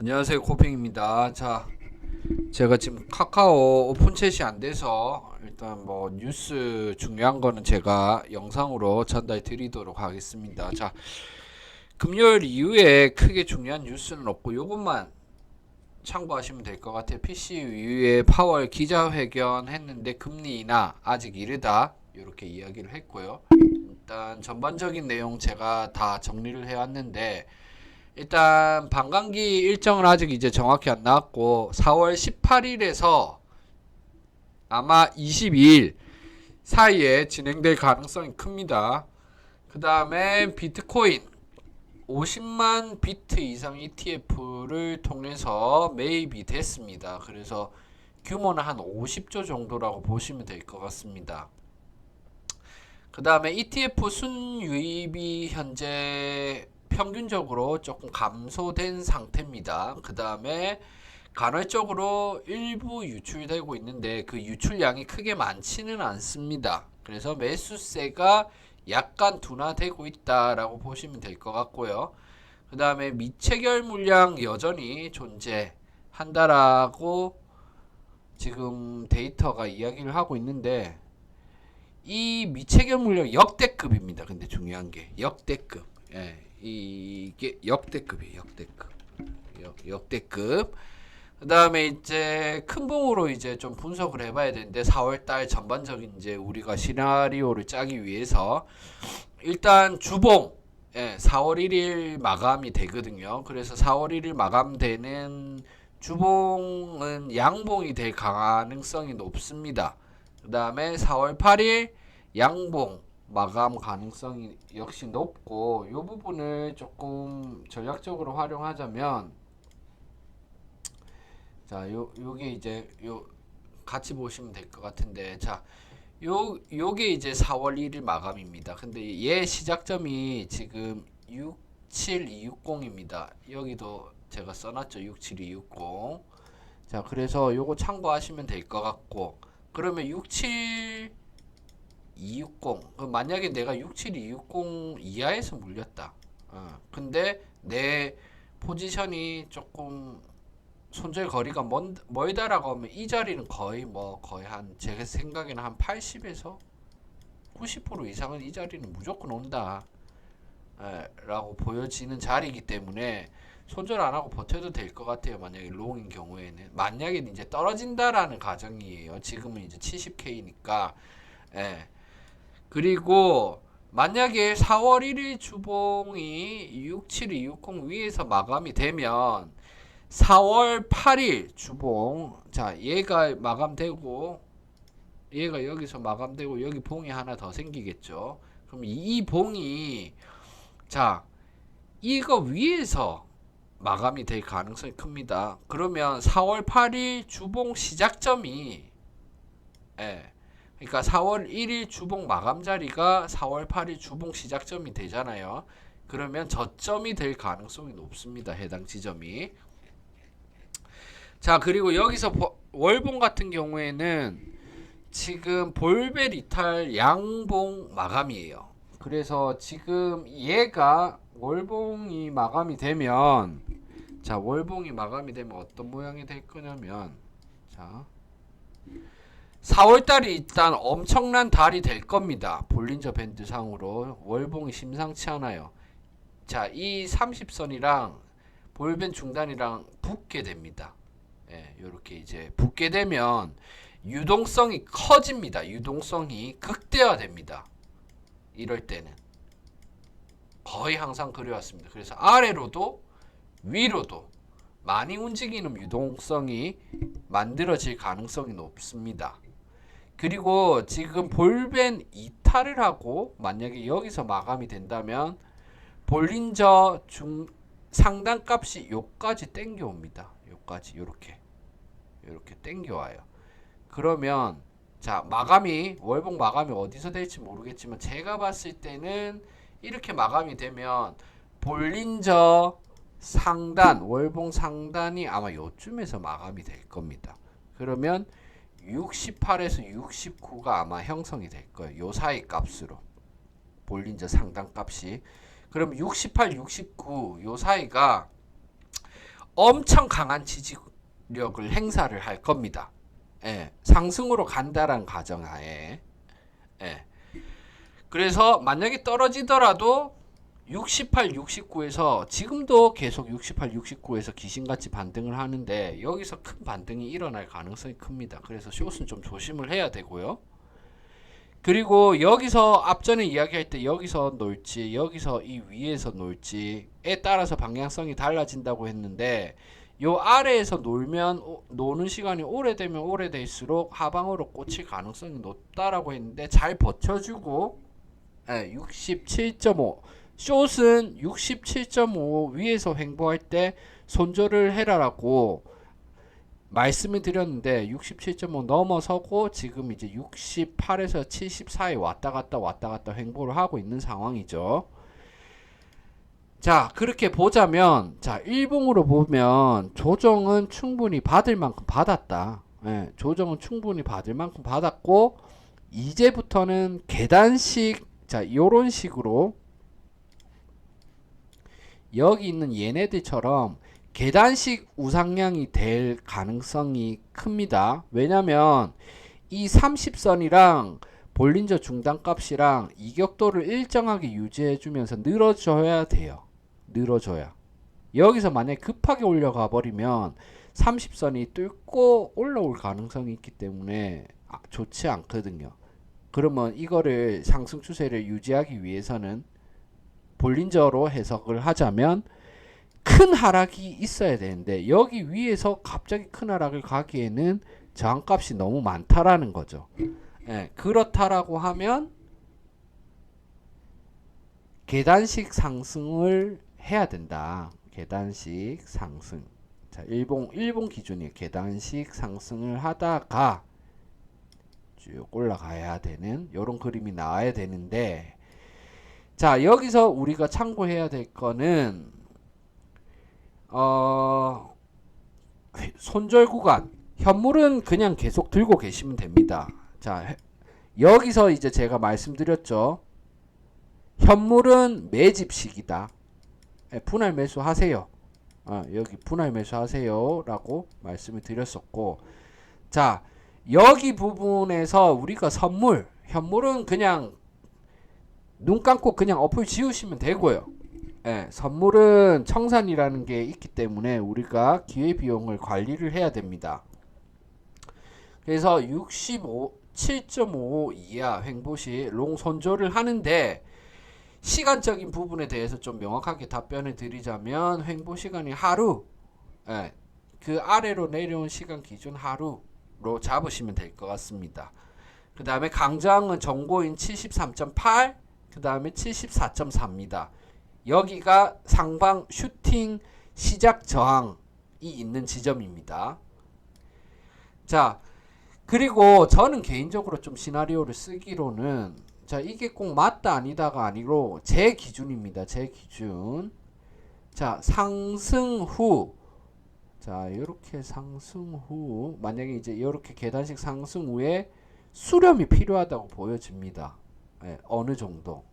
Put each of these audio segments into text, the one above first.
안녕하세요 코핑입니다. 자, 제가 지금 카카오 오픈챗이 안 돼서 일단 뭐 뉴스 중요한 거는 제가 영상으로 전달 드리도록 하겠습니다. 자, 금요일 이후에 크게 중요한 뉴스는 없고 요것만 참고하시면 될 것 같아요. PC 이후에 파월 기자회견 했는데 금리 인하 아직 이르다 이렇게 이야기를 했고요. 일단 전반적인 내용 제가 다 정리를 해왔는데 일단 반감기 일정은 아직 이제 정확히 안 나왔고 4월 18일에서 아마 22일 사이에 진행될 가능성이 큽니다. 그 다음에 비트코인 50만 비트 이상 ETF를 통해서 매입이 됐습니다. 그래서 규모는 한 50조 정도라고 보시면 될 것 같습니다. 그 다음에 ETF 순유입이 현재 평균적으로 조금 감소된 상태입니다. 그 다음에 간헐적으로 일부 유출되고 있는데 그 유출량이 크게 많지는 않습니다. 그래서 매수세가 약간 둔화되고 있다라고 보시면 될 것 같고요. 그 다음에 미체결 물량 여전히 존재한다라고 지금 데이터가 이야기를 하고 있는데 이 미체결 물량 역대급입니다. 근데 중요한 게 역대급. 예, 이게 역대급이에요. 역대급. 역, 역대급. 그 다음에 이제 큰 봉으로 이제 좀 분석을 해봐야 되는데 4월달 전반적인 이제 우리가 시나리오를 짜기 위해서 일단 주봉 예, 4월 1일 마감이 되거든요. 그래서 4월 1일 마감되는 주봉은 양봉이 될 가능성이 높습니다. 그 다음에 4월 8일 양봉 마감 가능성이 역시 높고 이 부분을 조금 전략적으로 활용하자면 자, 요 요게 이제 요 같이 보시면 될 것 같은데 자, 요 요게 이제 4월 1일 마감입니다. 근데 얘 시작점이 지금 67260입니다. 여기도 제가 써놨죠. 67260. 자, 그래서 요거 참고하시면 될 것 같고 그러면 67 260. 그 만약에 내가 67260 이하에서 물렸다. 어, 근데 내 포지션이 조금 손절 거리가 먼, 멀다라고 하면 이 자리는 거의 뭐 거의 한 제 생각에는 한 80에서 90% 이상은 이 자리는 무조건 온다. 에, 라고 보여지는 자리이기 때문에 손절 안 하고 버텨도 될 것 같아요. 만약에 롱인 경우에는 만약에 이제 떨어진다라는 가정이에요. 지금은 이제 70K니까 예. 그리고 만약에 4월 1일 주봉이 67260 위에서 마감이 되면 4월 8일 주봉 자 얘가 마감되고 얘가 여기서 마감되고 여기 봉이 하나 더 생기겠죠. 그럼 이 봉이 자 이거 위에서 마감이 될 가능성이 큽니다. 그러면 4월 8일 주봉 시작점이 예 그러니까 4월 1일 주봉 마감 자리가 4월 8일 주봉 시작점이 되잖아요 그러면 저점이 될 가능성이 높습니다 해당 지점이 자 그리고 여기서 보- 월봉 같은 경우에는 지금 볼벨 이탈 양봉 마감이에요. 그래서 지금 얘가 월봉이 마감이 되면 자 월봉이 마감이 되면 어떤 모양이 될 거냐면 자 4월 달이 일단 엄청난 달이 될 겁니다. 볼린저 밴드 상으로 월봉이 심상치 않아요. 자, 이 30선이랑 볼벤 중단이랑 붙게 됩니다. 예, 요렇게 이제 붙게 되면 유동성이 커집니다. 유동성이 극대화됩니다. 이럴 때는 거의 항상 그래왔습니다. 그래서 아래로도 위로도 많이 움직이는 유동성이 만들어질 가능성이 높습니다. 그리고 지금 볼벤 이탈을 하고 만약에 여기서 마감이 된다면 볼린저 중 상단 값이 요까지 땡겨 옵니다. 요까지 요렇게 요렇게 땡겨 와요. 그러면 자 마감이 월봉 마감이 어디서 될지 모르겠지만 제가 봤을 때는 이렇게 마감이 되면 볼린저 상단 월봉 상단이 아마 요쯤에서 마감이 될 겁니다. 그러면 68에서 69가 아마 형성이 될 거예요. 요 사이 값으로 볼린저 상단 값이 그럼 68, 69 요 사이가 엄청 강한 지지력을 행사를 할 겁니다. 예, 상승으로 간다란 가정하에. 예. 그래서 만약에 떨어지더라도 68, 69에서 지금도 계속 68, 69에서 귀신같이 반등을 하는데 여기서 큰 반등이 일어날 가능성이 큽니다. 그래서 숏은 좀 조심을 해야 되고요. 그리고 여기서 앞전에 이야기할 때 여기서 놀지 여기서 이 위에서 놀지에 따라서 방향성이 달라진다고 했는데 요 아래에서 놀면 오- 노는 시간이 오래되면 오래될수록 하방으로 꽂힐 가능성이 높다라고 했는데 잘 버텨주고 예, 67.5 숏은 67.5 위에서 횡보할 때 손절을 해라라고 말씀을 드렸는데 67.5 넘어서고 지금 이제 68에서 70 사이 왔다 갔다 왔다 갔다 횡보를 하고 있는 상황이죠. 자, 그렇게 보자면 자, 일봉으로 보면 조정은 충분히 받을 만큼 받았다. 예, 조정은 충분히 받을 만큼 받았고 이제부터는 계단식 자, 요런 식으로 여기 있는 얘네들처럼 계단식 우상향이 될 가능성이 큽니다. 왜냐면 이 30선이랑 볼린저 중단값이랑 이격도를 일정하게 유지해 주면서 늘어져야 돼요. 늘어져야. 여기서 만약에 급하게 올려가 버리면 30선이 뚫고 올라올 가능성이 있기 때문에 아, 좋지 않거든요. 그러면 이거를 상승 추세를 유지하기 위해서는 볼린저로 해석을 하자면 큰 하락이 있어야 되는데 여기 위에서 갑자기 큰 하락을 가기에는 저항값이 너무 많다라는 거죠. 예, 그렇다라고 하면 계단식 상승을 해야 된다. 계단식 상승. 자, 일봉 일봉 기준이 계단식 상승을 하다가 쭉 올라가야 되는 요런 그림이 나와야 되는데 자, 여기서 우리가 참고해야 될 거는 어 손절 구간 현물은 그냥 계속 들고 계시면 됩니다. 자, 해- 여기서 이제 제가 말씀드렸죠. 현물은 매집식이다. 예, 분할 매수 하세요. 어, 여기 분할 매수 하세요 라고 말씀을 드렸었고, 자 여기 부분에서 우리가 선물 현물은 그냥 눈 감고 그냥 어플 지우시면 되고요. 예, 선물은 청산이라는 게 있기 때문에 우리가 기회 비용을 관리를 해야 됩니다. 그래서 65 7.5 이하 횡보시 롱 손절을 하는데 시간적인 부분에 대해서 좀 명확하게 답변을 드리자면 횡보 시간이 하루 예, 그 아래로 내려온 시간 기준 하루로 잡으시면 될 것 같습니다. 그 다음에 강장은 정고인 73.8, 그 다음에 74.4입니다. 여기가 상방 슈팅 시작 저항이 있는 지점입니다. 자, 그리고 저는 개인적으로 좀 시나리오를 쓰기로는 자, 이게 꼭 맞다 아니다가 아니고 제 기준입니다. 제 기준. 자, 상승 후 자, 이렇게 상승 후 만약에 이제 이렇게 계단식 상승 후에 수렴이 필요하다고 보여집니다. 예, 어느 정도.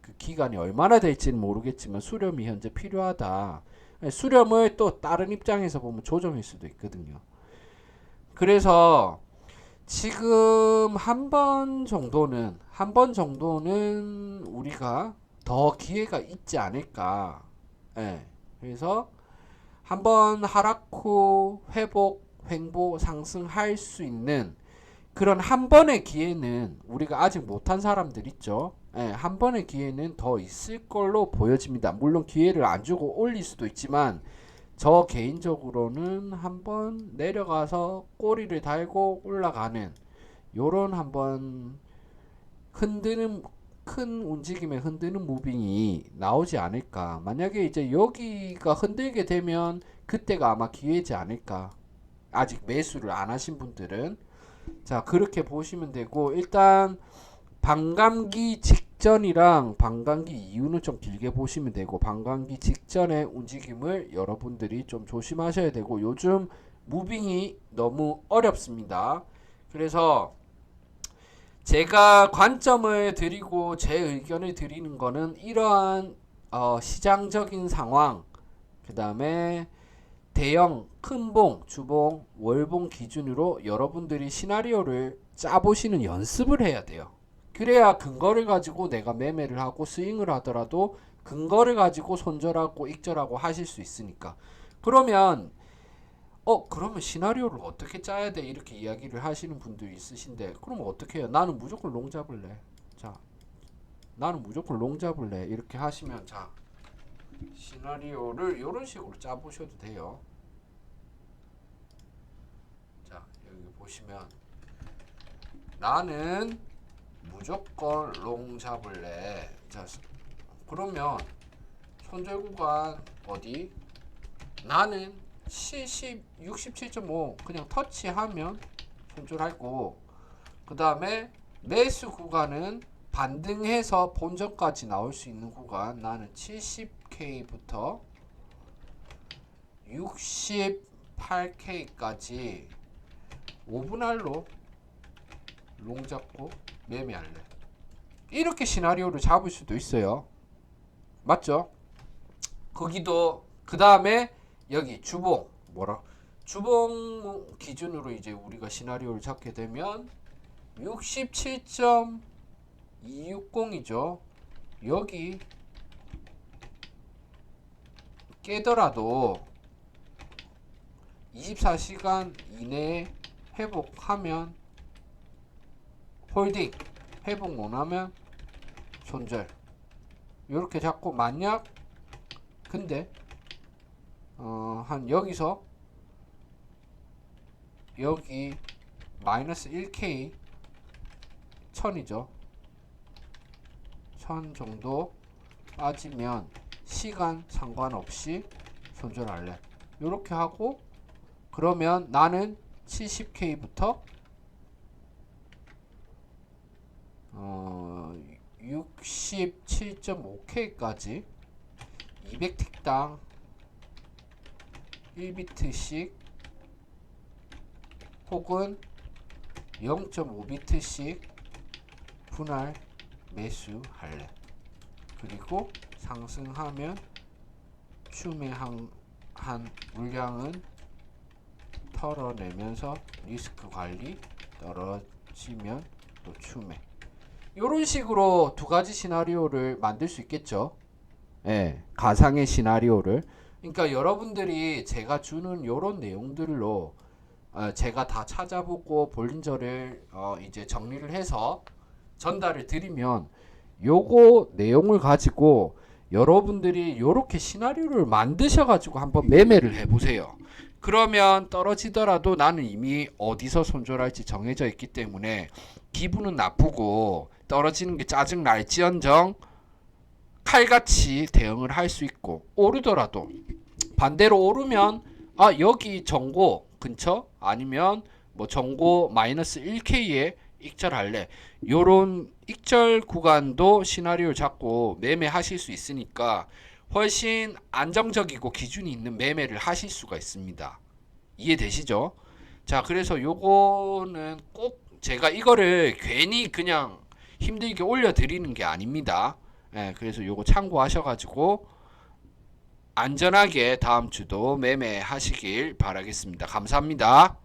그 기간이 얼마나 될지는 모르겠지만 수렴이 현재 필요하다. 예, 수렴을 또 다른 입장에서 보면 조정일 수도 있거든요. 그래서 지금 한 번 정도는 한 번 정도는 우리가 더 기회가 있지 않을까. 예. 그래서 한 번 하락 후 회복, 횡보, 상승할 수 있는 그런 한 번의 기회는 우리가 아직 못한 사람들 있죠. 예, 한 번의 기회는 더 있을 걸로 보여집니다. 물론 기회를 안 주고 올릴 수도 있지만 저 개인적으로는 한번 내려가서 꼬리를 달고 올라가는 요런 한번 흔드는 큰 움직임에 흔드는 무빙이 나오지 않을까. 만약에 이제 여기가 흔들게 되면 그때가 아마 기회지 않을까. 아직 매수를 안 하신 분들은 자 그렇게 보시면 되고 일단 반감기 직전이랑 반감기 이후는 좀 길게 보시면 되고 반감기 직전의 움직임을 여러분들이 좀 조심하셔야 되고 요즘 무빙이 너무 어렵습니다. 그래서 제가 관점을 드리고 제 의견을 드리는 거는 이러한 어, 시장적인 상황 그 다음에 대형 큰봉, 주봉, 월봉 기준으로 여러분들이 시나리오를 짜보시는 연습을 해야 돼요. 그래야 근거를 가지고 내가 매매를 하고 스윙을 하더라도 근거를 가지고 손절하고 익절하고 하실 수 있으니까. 그러면 어 그러면 시나리오를 어떻게 짜야 돼 이렇게 이야기를 하시는 분들 있으신데 그러면 어떻게 해요? 나는 무조건 롱 잡을래. 자, 나는 무조건 롱 잡을래 이렇게 하시면 자 시나리오를 이런 식으로 짜보셔도 돼요. 자 여기 보시면 나는 무조건 롱 잡을래. 자 스- 그러면 손절 구간 어디? 나는 70, 67.5 그냥 터치하면 손절하고 그 다음에 매수 구간은 반등해서 본전까지 나올 수 있는 구간 나는 70K부터 68K까지 5분할로 롱 잡고 매매할래. 이렇게 시나리오를 잡을 수도 있어요. 맞죠? 거기도 그 다음에 여기 주봉 뭐라? 주봉 기준으로 이제 우리가 시나리오를 잡게 되면 67.260이죠. 여기 깨더라도 24시간 이내에 회복하면 홀딩 회복 못하면 손절 이렇게 잡고 만약 근데 어, 한 여기서 여기 마이너스 1K 1000이죠. 1000 정도 빠지면 시간 상관없이 손절할래. 이렇게 하고 그러면 나는 70K부터 어 67.5K까지 200틱당 1비트씩 혹은 0.5비트씩 분할 매수할래. 그리고 상승하면 추매한 한 물량은 털어내면서 리스크 관리 떨어지면 또 추매. 이런 식으로 두 가지 시나리오를 만들 수 있겠죠. 예, 가상의 시나리오를. 그러니까 여러분들이 제가 주는 요런 내용들로 어, 제가 다 찾아보고 볼린저를 어, 이제 정리를 해서 전달을 드리면 요거 내용을 가지고 여러분들이 요렇게 시나리오를 만드셔 가지고 한번 매매를 해 보세요. 그러면 떨어지더라도 나는 이미 어디서 손절할지 정해져 있기 때문에 기분은 나쁘고 떨어지는 게 짜증 날지언정 칼같이 대응을 할 수 있고 오르더라도 반대로 오르면 아 여기 정고 근처 아니면 뭐 정고 마이너스 1K에 익절할래 요런 익절 구간도 시나리오 잡고 매매하실 수 있으니까 훨씬 안정적이고 기준이 있는 매매를 하실 수가 있습니다 이해되시죠? 자 그래서 요거는 꼭 제가 이거를 괜히 그냥 힘들게 올려드리는 게 아닙니다 예, 그래서 요거 참고하셔가지고 안전하게 다음 주도 매매하시길 바라겠습니다. 감사합니다.